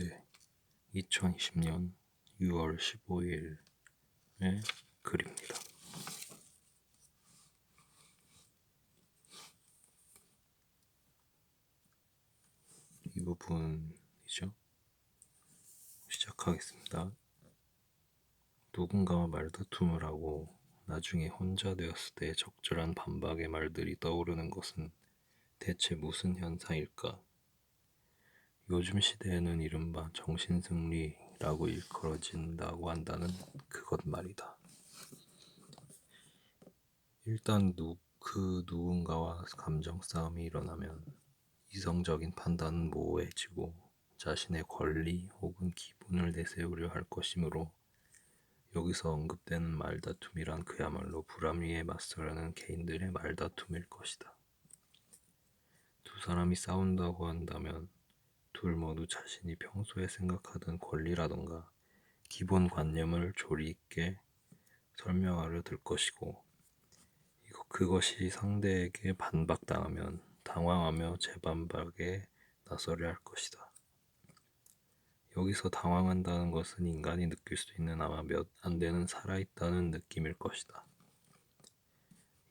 예, 2020년 6월 15일의 글입니다. 이 부분이죠. 시작하겠습니다. 누군가와 말다툼을 하고 나중에 혼자 되었을 때 적절한 반박의 말들이 떠오르는 것은 대체 무슨 현상일까? 요즘 시대에는 이른바 정신승리라고 일컬어진다고 한다는 그것 말이다. 일단 누, 그 누군가와 감정 싸움이 일어나면 이성적인 판단은 모호해지고 자신의 권리 혹은 기분을 내세우려 할 것이므로 여기서 언급되는 말다툼이란 그야말로 불합리에 맞서려는 개인들의 말다툼일 것이다. 두 사람이 싸운다고 한다면 둘 모두 자신이 평소에 생각하던 권리라던가 기본 관념을 조리 있게 설명하려 들 것이고 그것이 상대에게 반박당하면 당황하며 재반박에 나서려 할 것이다. 여기서 당황한다는 것은 인간이 느낄 수 있는 아마 몇 안 되는 살아있다는 느낌일 것이다.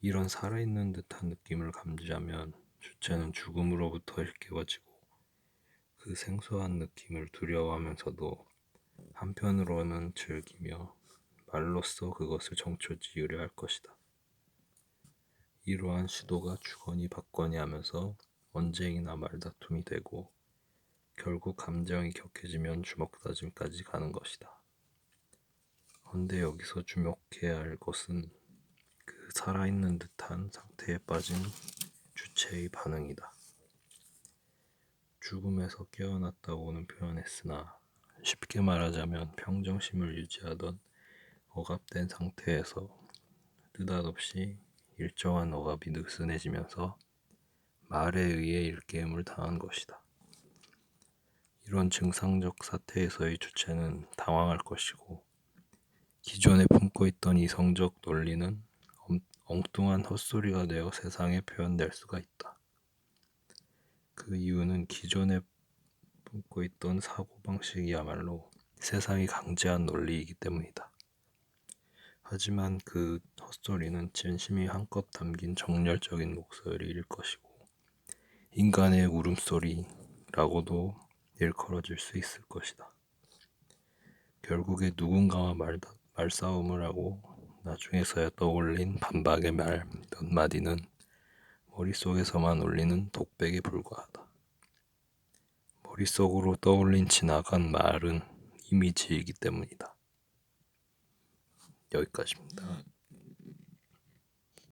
이런 살아있는 듯한 느낌을 감지하면 주체는 죽음으로부터 일깨워지고 그 생소한 느낌을 두려워하면서도 한편으로는 즐기며 말로써 그것을 정초지으려 할 것이다. 이러한 시도가 주거니 받거니 하면서 언쟁이나 말다툼이 되고 결국 감정이 격해지면 주먹다짐까지 가는 것이다. 그런데 여기서 주목해야 할 것은 그 살아있는 듯한 상태에 빠진 주체의 반응이다. 죽음에서 깨어났다고는 표현했으나 쉽게 말하자면 평정심을 유지하던 억압된 상태에서 느닷없이 일정한 억압이 느슨해지면서 말에 의해 일깨움을 당한 것이다. 이런 증상적 사태에서의 주체는 당황할 것이고 기존에 품고 있던 이성적 논리는 엉뚱한 헛소리가 되어 세상에 표현될 수가 있다. 그 이유는 기존에 품고 있던 사고방식이야말로 세상이 강제한 논리이기 때문이다. 하지만 그 헛소리는 진심이 한껏 담긴 정열적인 목소리일 것이고 인간의 울음소리라고도 일컬어질 수 있을 것이다. 결국에 누군가와 말, 말싸움을 하고 나중에서야 떠올린 반박의 말 몇 마디는 머릿속에서만 울리는 독백에 불과하다. 머릿속으로 떠올린 지나간 말은 이미지이기 때문이다. 여기까지입니다.